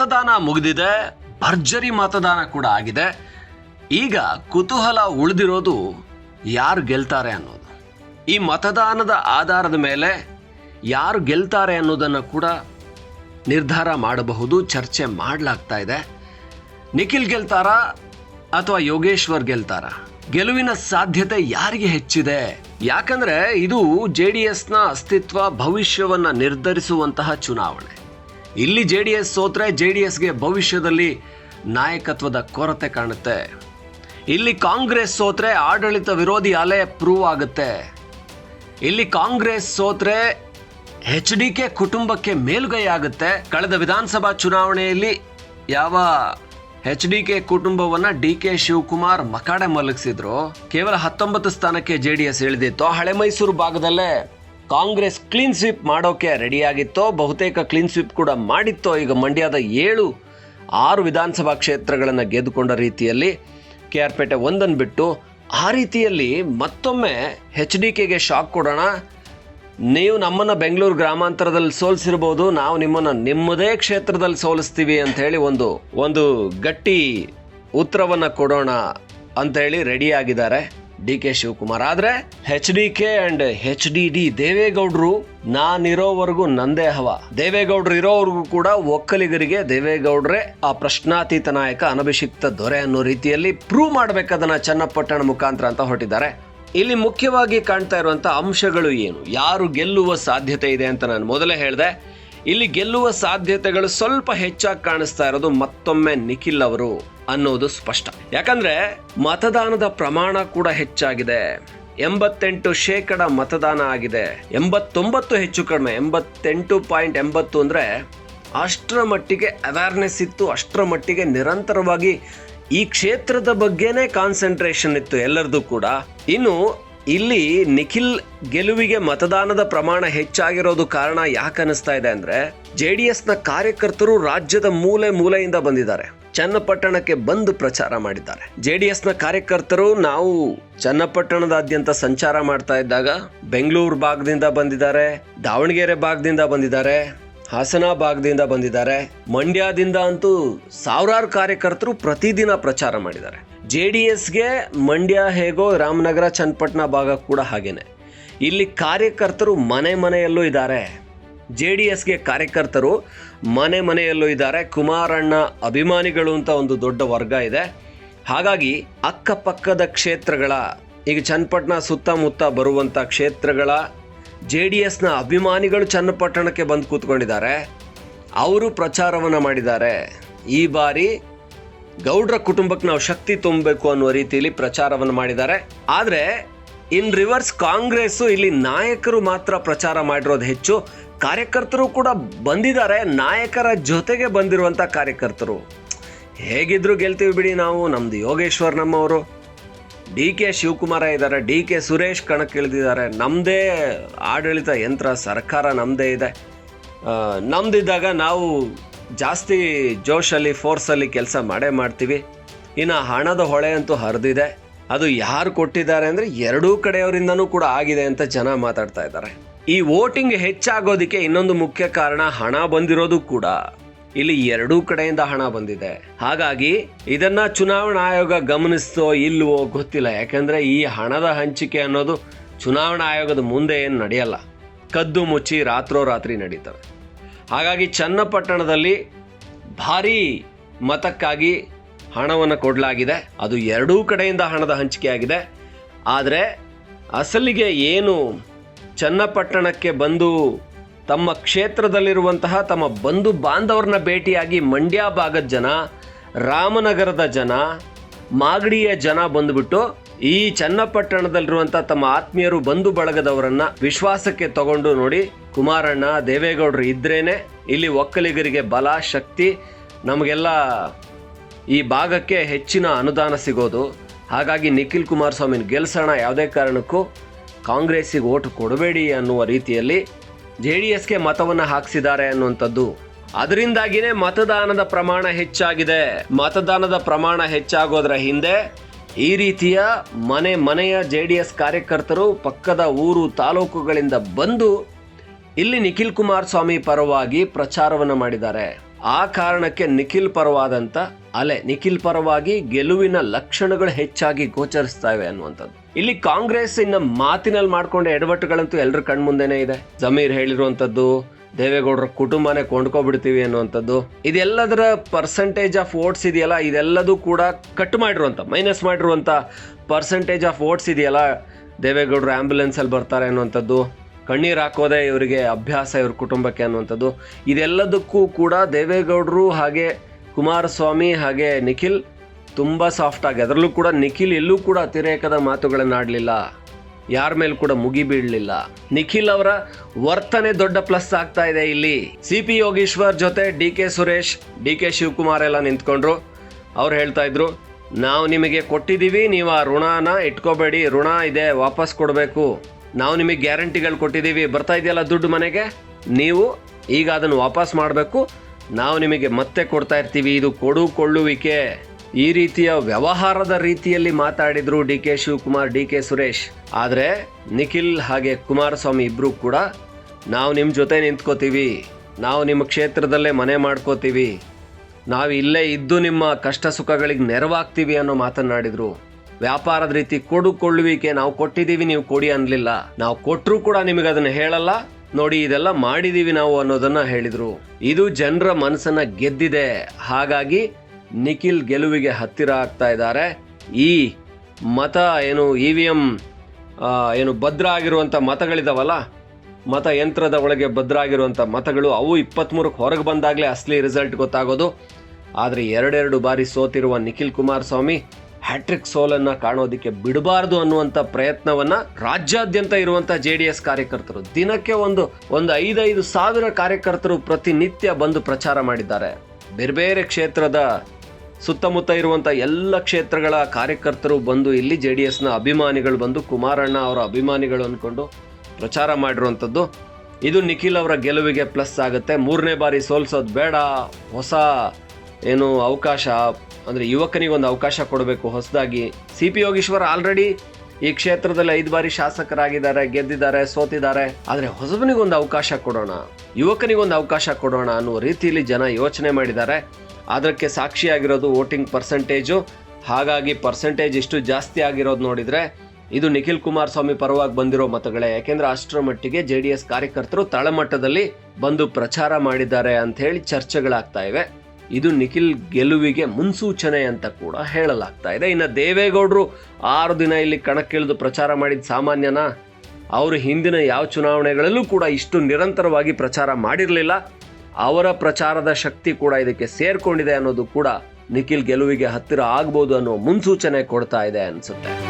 ಮತದಾನ ಮುಗಿದಿದೆ, ಭರ್ಜರಿ ಮತದಾನ ಕೂಡ ಆಗಿದೆ. ಈಗ ಕುತೂಹಲ ಉಳಿದಿರೋದು ಯಾರು ಗೆಲ್ತಾರೆ ಅನ್ನೋದು. ಈ ಮತದಾನದ ಆಧಾರದ ಮೇಲೆ ಯಾರು ಗೆಲ್ತಾರೆ ಅನ್ನೋದನ್ನು ಕೂಡ ನಿರ್ಧಾರ ಮಾಡಬಹುದು, ಚರ್ಚೆ ಮಾಡಲಾಗ್ತಾ ಇದೆ. ನಿಖಿಲ್ ಗೆಲ್ತಾರಾ ಅಥವಾ ಯೋಗೇಶ್ವರ್ ಗೆಲ್ತಾರ? ಗೆಲುವಿನ ಸಾಧ್ಯತೆ ಯಾರಿಗೆ ಹೆಚ್ಚಿದೆ? ಯಾಕಂದ್ರೆ ಇದು ಜೆ ಡಿ ಎಸ್ನ ಅಸ್ತಿತ್ವ, ಭವಿಷ್ಯವನ್ನ ನಿರ್ಧರಿಸುವಂತಹ ಚುನಾವಣೆ. ಇಲ್ಲಿ ಜೆ ಡಿ ಎಸ್ ಸೋತ್ರೆ ಜೆ ಡಿ ಎಸ್ಗೆ ಭವಿಷ್ಯದಲ್ಲಿ ನಾಯಕತ್ವದ ಕೊರತೆ ಕಾಣುತ್ತೆ. ಇಲ್ಲಿ ಕಾಂಗ್ರೆಸ್ ಸೋತ್ರೆ ಆಡಳಿತ ವಿರೋಧಿ ಅಲೆ ಪ್ರೂವ್ ಆಗುತ್ತೆ. ಇಲ್ಲಿ ಕಾಂಗ್ರೆಸ್ ಸೋತ್ರೆ ಎಚ್ ಡಿ ಕೆ ಕುಟುಂಬಕ್ಕೆ ಮೇಲುಗೈ ಆಗುತ್ತೆ. ಕಳೆದ ವಿಧಾನಸಭಾ ಚುನಾವಣೆಯಲ್ಲಿ ಯಾವ ಎಚ್ ಡಿ ಕೆ ಕುಟುಂಬವನ್ನ ಡಿ ಕೆ ಶಿವಕುಮಾರ್ ಮಕಾಡೆ ಮಲಗಿಸಿದ್ರು. ಕೇವಲ ಹತ್ತೊಂಬತ್ತು ಸ್ಥಾನಕ್ಕೆ ಜೆ ಡಿ ಎಸ್ ಇಳಿದಿತ್ತು. ಹಳೆ ಮೈಸೂರು ಭಾಗದಲ್ಲೇ ಕಾಂಗ್ರೆಸ್ ಕ್ಲೀನ್ ಸ್ವೀಪ್ ಮಾಡೋಕೆ ರೆಡಿಯಾಗಿತ್ತೋ ಬಹುತೇಕ ಕ್ಲೀನ್ ಸ್ವೀಪ್ ಕೂಡ ಮಾಡಿತ್ತೋ? ಈಗ ಮಂಡ್ಯದ ಏಳು, ಆರು ವಿಧಾನಸಭಾ ಕ್ಷೇತ್ರಗಳನ್ನು ಗೆದ್ದುಕೊಂಡ ರೀತಿಯಲ್ಲಿ ಕೆ ಆರ್ ಪೇಟೆ ಒಂದನ್ನು ಬಿಟ್ಟು ಆ ರೀತಿಯಲ್ಲಿ ಮತ್ತೊಮ್ಮೆ ಎಚ್ ಡಿ ಕೆಗೆ ಶಾಕ್ ಕೊಡೋಣ. ನೀವು ನಮ್ಮನ್ನು ಬೆಂಗಳೂರು ಗ್ರಾಮಾಂತರದಲ್ಲಿ ಸೋಲಿಸಿರ್ಬೋದು. ನಾವು ನಿಮ್ಮನ್ನು ನಿಮ್ಮದೇ ಕ್ಷೇತ್ರದಲ್ಲಿ ಸೋಲಿಸ್ತೀವಿ ಅಂತ ಹೇಳಿ ಒಂದು ಒಂದು ಗಟ್ಟಿ ಉತ್ತರವನ್ನು ಕೊಡೋಣ ಅಂತ ಹೇಳಿ ರೆಡಿ ಆಗಿದ್ದಾರೆ. D K Shivakumar. ಆದರೆ H D K and H D D ದೇವೇಗೌಡರು ನಾನಿರೋವರೆಗೂ ನಂದೇ ಹವ. ದೇವೇಗೌಡರು ಇರೋವರೆಗೂ ಕೂಡ ಒಕ್ಕಲಿಗರಿಗೆ ದೇವೇಗೌಡರೇ ಆ ಪ್ರಶ್ನಾತೀತ ನಾಯಕ ಅನಭಿಷಿಕ್ತ ದೊರೆ ಅನ್ನೋ ರೀತಿಯಲ್ಲಿ ಪ್ರೂವ್ ಮಾಡ್ಬೇಕದನ್ನ ಚನ್ನಪಟ್ಟಣ ಮುಖಾಂತರ ಅಂತ ಹೊರಟಿದ್ದಾರೆ. ಇಲ್ಲಿ ಮುಖ್ಯವಾಗಿ ಕಾಣ್ತಾ ಇರುವಂತ ಅಂಶಗಳು ಏನು? ಯಾರು ಗೆಲ್ಲುವ ಸಾಧ್ಯತೆ ಇದೆ ಅಂತ ನಾನು ಮೊದಲೇ ಹೇಳಿದೆ. ಇಲ್ಲಿ ಗೆಲ್ಲುವ ಸಾಧ್ಯತೆಗಳು ಸ್ವಲ್ಪ ಹೆಚ್ಚಾಗಿ ಕಾಣಿಸ್ತಾ ಇರೋದು ಮತ್ತೊಮ್ಮೆ ನಿಖಿಲ್ ಅವರು. ಅನ್ನೋದು ಸ್ಪಷ್ಟ. ಯಾಕಂದ್ರೆ ಮತದಾನದ ಪ್ರಮಾಣ ಕೂಡ ಹೆಚ್ಚಾಗಿದೆ. ಎಂಬತ್ತೆಂಟು ಶೇಕಡ ಮತದಾನ ಆಗಿದೆ. ಎಂಬತ್ತೊಂಬತ್ತು ಹೆಚ್ಚು ಕಡಿಮೆ, ಎಂಬತ್ತೆಂಟು ಪಾಯಿಂಟ್ ಎಂಬತ್ತು ಅಂದ್ರೆ ಅಷ್ಟರ ಮಟ್ಟಿಗೆ ಅವೇರ್ನೆಸ್ ಇತ್ತು, ಅಷ್ಟರ ಮಟ್ಟಿಗೆ ನಿರಂತರವಾಗಿ ಈ ಕ್ಷೇತ್ರದ ಬಗ್ಗೆನೇ ಕಾನ್ಸಂಟ್ರೇಷನ್ ಇತ್ತು ಎಲ್ಲರದು ಕೂಡ. ಇನ್ನು ಇಲ್ಲಿ ನಿಖಿಲ್ ಗೆಲುವಿಗೆ ಮತದಾನದ ಪ್ರಮಾಣ ಹೆಚ್ಚಾಗಿರೋದು ಕಾರಣ ಯಾಕೆ ಅನಿಸ್ತಾ ಇದೆ ಅಂದ್ರೆ ಜೆ ಡಿ ಎಸ್ನ ಕಾರ್ಯಕರ್ತರು ರಾಜ್ಯದ ಮೂಲೆ ಮೂಲೆಯಿಂದ ಬಂದಿದ್ದಾರೆ. ಚನ್ನಪಟ್ಟಣಕ್ಕೆ ಬಂದು ಪ್ರಚಾರ ಮಾಡಿದ್ದಾರೆ. ಜೆ ಡಿ ಎಸ್ನ ಕಾರ್ಯಕರ್ತರು ನಾವು ಚನ್ನಪಟ್ಟಣದಾದ್ಯಂತ ಸಂಚಾರ ಮಾಡ್ತಾ ಇದ್ದಾಗ ಬೆಂಗಳೂರು ಭಾಗದಿಂದ ಬಂದಿದ್ದಾರೆ, ದಾವಣಗೆರೆ ಭಾಗದಿಂದ ಬಂದಿದ್ದಾರೆ, ಹಾಸನ ಭಾಗದಿಂದ ಬಂದಿದ್ದಾರೆ. ಮಂಡ್ಯದಿಂದ ಅಂತೂ ಸಾವಿರಾರು ಕಾರ್ಯಕರ್ತರು ಪ್ರತಿದಿನ ಪ್ರಚಾರ ಮಾಡಿದ್ದಾರೆ. ಜೆ ಡಿ ಎಸ್ಗೆ ಮಂಡ್ಯ, ಹೇಗೋ ರಾಮನಗರ, ಚನ್ನಪಟ್ಟಣ ಭಾಗ ಕೂಡ ಹಾಗೇನೆ. ಇಲ್ಲಿ ಕಾರ್ಯಕರ್ತರು ಮನೆ ಮನೆಯಲ್ಲೂ ಇದ್ದಾರೆ. ಜೆ ಡಿ ಎಸ್ಗೆ ಕಾರ್ಯಕರ್ತರು ಮನೆ ಮನೆಯಲ್ಲೂ ಇದ್ದಾರೆ. ಕುಮಾರಣ್ಣ ಅಭಿಮಾನಿಗಳು ಅಂತ ಒಂದು ದೊಡ್ಡ ವರ್ಗ ಇದೆ. ಹಾಗಾಗಿ ಅಕ್ಕಪಕ್ಕದ ಕ್ಷೇತ್ರಗಳ, ಈಗ ಚನ್ನಪಟ್ಟಣ ಸುತ್ತಮುತ್ತ ಬರುವಂಥ ಕ್ಷೇತ್ರಗಳ ಜೆ ಡಿ ಎಸ್ನ ಅಭಿಮಾನಿಗಳು ಚನ್ನಪಟ್ಟಣಕ್ಕೆ ಬಂದು ಕೂತ್ಕೊಂಡಿದ್ದಾರೆ. ಅವರು ಪ್ರಚಾರವನ್ನು ಮಾಡಿದ್ದಾರೆ. ಈ ಬಾರಿ ಗೌಡ್ರ ಕುಟುಂಬಕ್ಕೆ ನಾವು ಶಕ್ತಿ ತುಂಬಬೇಕು ಅನ್ನುವ ರೀತಿಯಲ್ಲಿ ಪ್ರಚಾರವನ್ನು ಮಾಡಿದ್ದಾರೆ. ಆದರೆ, ಇನ್ ರಿವರ್ಸ್ ಕಾಂಗ್ರೆಸ್ಸು ಇಲ್ಲಿ ನಾಯಕರು ಮಾತ್ರ ಪ್ರಚಾರ ಮಾಡಿರೋದು ಹೆಚ್ಚು. ಕಾರ್ಯಕರ್ತರು ಕೂಡ ಬಂದಿದ್ದಾರೆ, ನಾಯಕರ ಜೊತೆಗೆ ಬಂದಿರುವಂಥ ಕಾರ್ಯಕರ್ತರು. ಹೇಗಿದ್ರು ಗೆಲ್ತೀವಿ ಬಿಡಿ ನಾವು, ನಮ್ದು ಯೋಗೇಶ್ವರ್ ನಮ್ಮವರು. ಡಿ ಕೆ ಶಿವಕುಮಾರ ಇದ್ದಾರೆ ಡಿ ಕೆ ಸುರೇಶ್ ಕಣಕ್ಕಿಳಿದಿದ್ದಾರೆ ನಮ್ಮದೇ ಆಡಳಿತ ಯಂತ್ರ, ಸರ್ಕಾರ ನಮ್ಮದೇ ಇದೆ. ನಮ್ಮದಿದ್ದಾಗ ನಾವು ಜಾಸ್ತಿ ಜೋಶಲ್ಲಿ, ಫೋರ್ಸಲ್ಲಿ ಕೆಲಸ ಮಾಡೇ ಮಾಡ್ತೀವಿ. ಇನ್ನು ಹಣದ ಹೊಳೆ ಅಂತೂ ಹರಿದಿದೆ. ಅದು ಯಾರು ಕೊಟ್ಟಿದ್ದಾರೆ ಅಂದರೆ ಎರಡೂ ಕಡೆಯವರಿಂದನೂ ಕೂಡ ಆಗಿದೆ ಅಂತ ಜನ ಮಾತಾಡ್ತಾ ಇದ್ದಾರೆ. ಈ ವೋಟಿಂಗ್ ಹೆಚ್ಚಾಗೋದಕ್ಕೆ ಇನ್ನೊಂದು ಮುಖ್ಯ ಕಾರಣ ಹಣ ಬಂದಿರೋದು ಕೂಡ. ಇಲ್ಲಿ ಎರಡೂ ಕಡೆಯಿಂದ ಹಣ ಬಂದಿದೆ. ಹಾಗಾಗಿ ಇದನ್ನ ಚುನಾವಣಾ ಆಯೋಗ ಗಮನಿಸ್ತೋ ಇಲ್ವೋ ಗೊತ್ತಿಲ್ಲ. ಯಾಕಂದ್ರೆ ಈ ಹಣದ ಹಂಚಿಕೆ ಅನ್ನೋದು ಚುನಾವಣಾ ಆಯೋಗದ ಮುಂದೆ ಏನು ನಡೆಯಲ್ಲ. ಕದ್ದು ಮುಚ್ಚಿ ರಾತ್ರೋರಾತ್ರಿ ನಡೀತವೆ ಹಾಗಾಗಿ ಚನ್ನಪಟ್ಟಣದಲ್ಲಿ ಭಾರೀ ಮತಕ್ಕಾಗಿ ಹಣವನ್ನು ಕೊಡಲಾಗಿದೆ. ಅದು ಎರಡೂ ಕಡೆಯಿಂದ ಹಣದ ಹಂಚಿಕೆಯಾಗಿದೆ. ಆದರೆ ಅಸಲಿಗೆ ಏನು ಚನ್ನಪಟ್ಟಣಕ್ಕೆ ಬಂದು ತಮ್ಮ ಕ್ಷೇತ್ರದಲ್ಲಿರುವಂತಹ, ತಮ್ಮ ಬಂಧು ಬಾಂಧವರನ್ನ ಭೇಟಿಯಾಗಿ ಮಂಡ್ಯ ಭಾಗದ ಜನ, ರಾಮನಗರದ ಜನ, ಮಾಗಡಿಯ ಜನ ಬಂದುಬಿಟ್ಟು ಈ ಚನ್ನಪಟ್ಟಣದಲ್ಲಿರುವಂಥ ತಮ್ಮ ಆತ್ಮೀಯರು ಬಂಧು ಬಳಗದವರನ್ನ ವಿಶ್ವಾಸಕ್ಕೆ ತಗೊಂಡು ನೋಡಿ ಕುಮಾರಣ್ಣ, ದೇವೇಗೌಡರು ಇದ್ರೇನೆ ಇಲ್ಲಿ ಒಕ್ಕಲಿಗರಿಗೆ ಬಲ, ಶಕ್ತಿ, ನಮಗೆಲ್ಲ ಈ ಭಾಗಕ್ಕೆ ಹೆಚ್ಚಿನ ಅನುದಾನ ಸಿಗೋದು. ಹಾಗಾಗಿ ನಿಖಿಲ್ ಕುಮಾರಸ್ವಾಮಿನ ಗೆಲ್ಸೋಣ ಯಾವುದೇ ಕಾರಣಕ್ಕೂ ಕಾಂಗ್ರೆಸ್ಸಿಗೆ ಓಟು ಕೊಡಬೇಡಿ ಅನ್ನುವ ರೀತಿಯಲ್ಲಿ ಜೆ ಡಿ ಎಸ್ಗೆ ಮತವನ್ನು ಹಾಕಿಸಿದ್ದಾರೆ ಅನ್ನುವಂಥದ್ದು. ಅದರಿಂದಾಗಿನೇ ಮತದಾನದ ಪ್ರಮಾಣ ಹೆಚ್ಚಾಗಿದೆ. ಮತದಾನದ ಪ್ರಮಾಣ ಹೆಚ್ಚಾಗೋದ್ರ ಹಿಂದೆ ಈ ರೀತಿಯ ಮನೆ ಮನೆಯ ಜೆ ಡಿ ಎಸ್ ಕಾರ್ಯಕರ್ತರು ಪಕ್ಕದ ಊರು ತಾಲೂಕುಗಳಿಂದ ಬಂದು ಇಲ್ಲಿ ನಿಖಿಲ್ ಕುಮಾರಸ್ವಾಮಿ ಪರವಾಗಿ ಪ್ರಚಾರವನ್ನು ಮಾಡಿದ್ದಾರೆ. ಆ ಕಾರಣಕ್ಕೆ ನಿಖಿಲ್ ಪರವಾದಂತ ಅಲೆ, ನಿಖಿಲ್ ಪರವಾಗಿ ಗೆಲುವಿನ ಲಕ್ಷಣಗಳು ಹೆಚ್ಚಾಗಿ ಗೋಚರಿಸ್ತಾ ಇವೆ ಅನ್ನುವಂಥದ್ದು. ಇಲ್ಲಿ ಕಾಂಗ್ರೆಸ್ ಇನ್ನ ಮಾತಿನಲ್ಲಿ ಮಾಡ್ಕೊಂಡ ಎಡವಟ್ಟುಗಳಂತೂ ಎಲ್ಲರ ಕಣ್ಮುಂದೆನೇ ಇದೆ. ಜಮೀರ್ ಹೇಳಿರುವಂತದ್ದು ದೇವೇಗೌಡರ ಕುಟುಂಬನೇ ಕೊಂಡ್ಕೊಬಿಡ್ತೀವಿ ಅನ್ನುವಂಥದ್ದು. ಇದೆಲ್ಲದರ ಪರ್ಸೆಂಟೇಜ್ ಆಫ್ ವೋಟ್ಸ್ ಇದೆಯಲ್ಲ? ಇದೆಲ್ಲದೂ ಕೂಡ ಕಟ್ ಮಾಡಿರುವಂಥ ಮೈನಸ್ ಮಾಡಿರುವಂಥ ಪರ್ಸೆಂಟೇಜ್ ಆಫ್ ವೋಟ್ಸ್ ಇದೆಯಲ್ಲ? ದೇವೇಗೌಡರು ಆ್ಯಂಬುಲೆನ್ಸಲ್ಲಿ ಬರ್ತಾರೆ ಅನ್ನುವಂಥದ್ದು. ಕಣ್ಣೀರು ಹಾಕೋದೇ ಇವರಿಗೆ ಅಭ್ಯಾಸ ಇವ್ರ ಕುಟುಂಬಕ್ಕೆ ಅನ್ನುವಂಥದ್ದು. ಇದೆಲ್ಲದಕ್ಕೂ ಕೂಡ ದೇವೇಗೌಡರು ಹಾಗೆ ಕುಮಾರಸ್ವಾಮಿ ಹಾಗೆ ನಿಖಿಲ್ ತುಂಬ ಸಾಫ್ಟ್ ಆಗಿ, ಅದರಲ್ಲೂ ಕೂಡ ನಿಖಿಲ್ ಎಲ್ಲೂ ಕೂಡ ಅತಿರೇಕದ ಮಾತುಗಳನ್ನಾಡಲಿಲ್ಲ. ಯಾರ ಮೇಲೆ ಕೂಡ ಮುಗಿ ಬೀಳಲಿಲ್ಲ. ನಿಖಿಲ್ ಅವರ ವರ್ತನೆ ದೊಡ್ಡ ಪ್ಲಸ್ ಆಗ್ತಾ ಇದೆ ಇಲ್ಲಿ. ಸಿ ಪಿ ಯೋಗೀಶ್ವರ್ ಜೊತೆ D K Suresh, D K Shivakumar ಎಲ್ಲ ನಿಂತ್ಕೊಂಡ್ರು. ಅವ್ರು ಹೇಳ್ತಾ ಇದ್ರು, ನಾವು ನಿಮಗೆ ಕೊಟ್ಟಿದ್ದೀವಿ ನೀವು ಆ ಋಣನ ಇಟ್ಕೋಬೇಡಿ, ಋಣ ಇದೆ, ವಾಪಸ್ ಕೊಡಬೇಕು. ನಾವು ನಿಮಗೆ ಗ್ಯಾರಂಟಿಗಳು ಕೊಟ್ಟಿದ್ದೀವಿ ಬರ್ತಾ ಇದೆಯಲ್ಲ ದುಡ್ಡು ಮನೆಗೆ? ನೀವು ಈಗ ಅದನ್ನು ವಾಪಸ್ ಮಾಡಬೇಕು. ನಾವು ನಿಮಗೆ ಮತ್ತೆ ಕೊಡ್ತಾ ಇರ್ತೀವಿ. ಇದು ಕೊಡು ಕೊಳ್ಳುವಿಕೆ. ಈ ರೀತಿಯ ವ್ಯವಹಾರದ ರೀತಿಯಲ್ಲಿ ಮಾತಾಡಿದ್ರು D K Shivakumar, D K Suresh. ಆದರೆ ನಿಖಿಲ್ ಹಾಗೆ ಕುಮಾರಸ್ವಾಮಿ ಇಬ್ರು ಕೂಡ, ನಾವು ನಿಮ್ಮ ಜೊತೆ ನಿಂತ್ಕೋತೀವಿ, ನಾವು ನಿಮ್ಮ ಕ್ಷೇತ್ರದಲ್ಲೇ ಮನೆ ಮಾಡ್ಕೋತೀವಿ, ನಾವು ಇಲ್ಲೇ ಇದ್ದು ನಿಮ್ಮ ಕಷ್ಟ ಸುಖಗಳಿಗೆ ನೆರವಾಗ್ತೀವಿ ಅನ್ನೋ ಮಾತನಾಡಿದ್ರು ವ್ಯಾಪಾರದ ರೀತಿ ಕೊಡು ಕೊಳ್ಳುವಿಕೆ ನಾವು ಕೊಟ್ಟಿದ್ದೀವಿ ನೀವು ಕೊಡಿ ಅನ್ಲಿಲ್ಲ. ನಾವು ಕೊಟ್ಟರೂ ಕೂಡ ನಿಮಗೆ ಅದನ್ನ ಹೇಳಲ್ಲ, ನೋಡಿ ಇದೆಲ್ಲ ಮಾಡಿದೀವಿ ನಾವು ಅನ್ನೋದನ್ನ ಹೇಳಿದ್ರು. ಇದು ಜನರ ಮನಸ್ಸನ್ನ ಗೆದ್ದಿದೆ. ಹಾಗಾಗಿ ನಿಖಿಲ್ ಗೆಲುವಿಗೆ ಹತ್ತಿರ ಆಗ್ತಾ ಇದ್ದಾರೆ. ಈ ಮತ ಏನು ಇ ವಿ ಎಂ ಏನು ಭದ್ರ ಆಗಿರುವಂಥ ಮತಗಳಿದಾವಲ್ಲ, ಮತ ಯಂತ್ರದ ಒಳಗೆ ಭದ್ರ ಆಗಿರುವಂಥ ಮತಗಳು, ಅವು ಇಪ್ಪತ್ತ್ಮೂರಕ್ಕೆ ಹೊರಗೆ ಬಂದಾಗಲೇ ಅಸಲಿ ರಿಸಲ್ಟ್ ಗೊತ್ತಾಗೋದು. ಆದರೆ ಎರಡೆರಡು ಬಾರಿ ಸೋತಿರುವ ನಿಖಿಲ್ ಕುಮಾರಸ್ವಾಮಿ ಹ್ಯಾಟ್ರಿಕ್ ಸೋಲನ್ನು ಕಾಣೋದಕ್ಕೆ ಬಿಡಬಾರ್ದು ಅನ್ನುವಂಥ ಪ್ರಯತ್ನವನ್ನು ರಾಜ್ಯಾದ್ಯಂತ ಇರುವಂಥ ಜೆ ಡಿ ಎಸ್ ಕಾರ್ಯಕರ್ತರು, ದಿನಕ್ಕೆ ಒಂದು ಒಂದು ಐದೈದು ಸಾವಿರ ಕಾರ್ಯಕರ್ತರು ಪ್ರತಿನಿತ್ಯ ಬಂದು ಪ್ರಚಾರ ಮಾಡಿದ್ದಾರೆ. ಬೇರೆ ಬೇರೆ ಕ್ಷೇತ್ರದ ಸುತ್ತಮುತ್ತ ಇರುವಂಥ ಎಲ್ಲ ಕ್ಷೇತ್ರಗಳ ಕಾರ್ಯಕರ್ತರು ಬಂದು ಇಲ್ಲಿ ಜೆ ಡಿ ಎಸ್ನ ಅಭಿಮಾನಿಗಳು ಬಂದು ಕುಮಾರಣ್ಣ ಅವರ ಅಭಿಮಾನಿಗಳು ಅಂದ್ಕೊಂಡು ಪ್ರಚಾರ ಮಾಡಿರುವಂಥದ್ದು ಇದು ನಿಖಿಲ್ ಅವರ ಗೆಲುವಿಗೆ ಪ್ಲಸ್ ಆಗುತ್ತೆ. ಮೂರನೇ ಬಾರಿ ಸೋಲ್ಸೋದು ಬೇಡ. ಹೊಸ ಏನು ಅವಕಾಶ, ಅಂದರೆ ಯುವಕನಿಗೆ ಒಂದು ಅವಕಾಶ ಕೊಡಬೇಕು ಹೊಸದಾಗಿ. ಸಿ ಪಿ ಯೋಗೀಶ್ವರ್ ಆಲ್ರೆಡಿ ಈ ಕ್ಷೇತ್ರದಲ್ಲಿ ಐದು ಬಾರಿ ಶಾಸಕರಾಗಿದ್ದಾರೆ, ಗೆದ್ದಿದ್ದಾರೆ, ಸೋತಿದ್ದಾರೆ. ಆದರೆ ಹೊಸಬನಿಗೊಂದು ಅವಕಾಶ ಕೊಡೋಣ, ಯುವಕನಿಗೊಂದು ಅವಕಾಶ ಕೊಡೋಣ ಅನ್ನುವ ರೀತಿಯಲ್ಲಿ ಜನ ಯೋಚನೆ ಮಾಡಿದ್ದಾರೆ. ಅದಕ್ಕೆ ಸಾಕ್ಷಿಯಾಗಿರೋದು ವೋಟಿಂಗ್ ಪರ್ಸೆಂಟೇಜು. ಹಾಗಾಗಿ ಪರ್ಸೆಂಟೇಜ್ ಇಷ್ಟು ಜಾಸ್ತಿ ಆಗಿರೋದು ನೋಡಿದರೆ ಇದು ನಿಖಿಲ್ ಕುಮಾರಸ್ವಾಮಿ ಪರವಾಗಿ ಬಂದಿರೋ ಮತಗಳೇ. ಯಾಕೆಂದರೆ ಅಷ್ಟರ ಮಟ್ಟಿಗೆ ಜೆ ಡಿ ಎಸ್ ಕಾರ್ಯಕರ್ತರು ತಳಮಟ್ಟದಲ್ಲಿ ಬಂದು ಪ್ರಚಾರ ಮಾಡಿದ್ದಾರೆ ಅಂತ ಹೇಳಿ ಚರ್ಚೆಗಳಾಗ್ತಾ ಇವೆ. ಇದು ನಿಖಿಲ್ ಗೆಲುವಿಗೆ ಮುನ್ಸೂಚನೆ ಅಂತ ಕೂಡ ಹೇಳಲಾಗ್ತಾ ಇದೆ. ಇನ್ನು ದೇವೇಗೌಡರು ಆರು ದಿನ ಇಲ್ಲಿ ಕಣಕ್ಕಿಳಿದು ಪ್ರಚಾರ ಮಾಡಿದ ಸಾಮಾನ್ಯನ, ಅವರು ಹಿಂದಿನ ಯಾವ ಚುನಾವಣೆಗಳಲ್ಲೂ ಕೂಡ ಇಷ್ಟು ನಿರಂತರವಾಗಿ ಪ್ರಚಾರ ಮಾಡಿರಲಿಲ್ಲ. ಅವರ ಪ್ರಚಾರದ ಶಕ್ತಿ ಕೂಡ ಇದಕ್ಕೆ ಸೇರ್ಕೊಂಡಿದೆ ಅನ್ನೋದು ಕೂಡ ನಿಖಿಲ್ ಗೆಲುವಿಗೆ ಹತ್ತಿರ ಆಗ್ಬೋದು ಅನ್ನೋ ಮುನ್ಸೂಚನೆ ಕೊಡ್ತಾ ಇದೆ ಅನ್ಸುತ್ತೆ.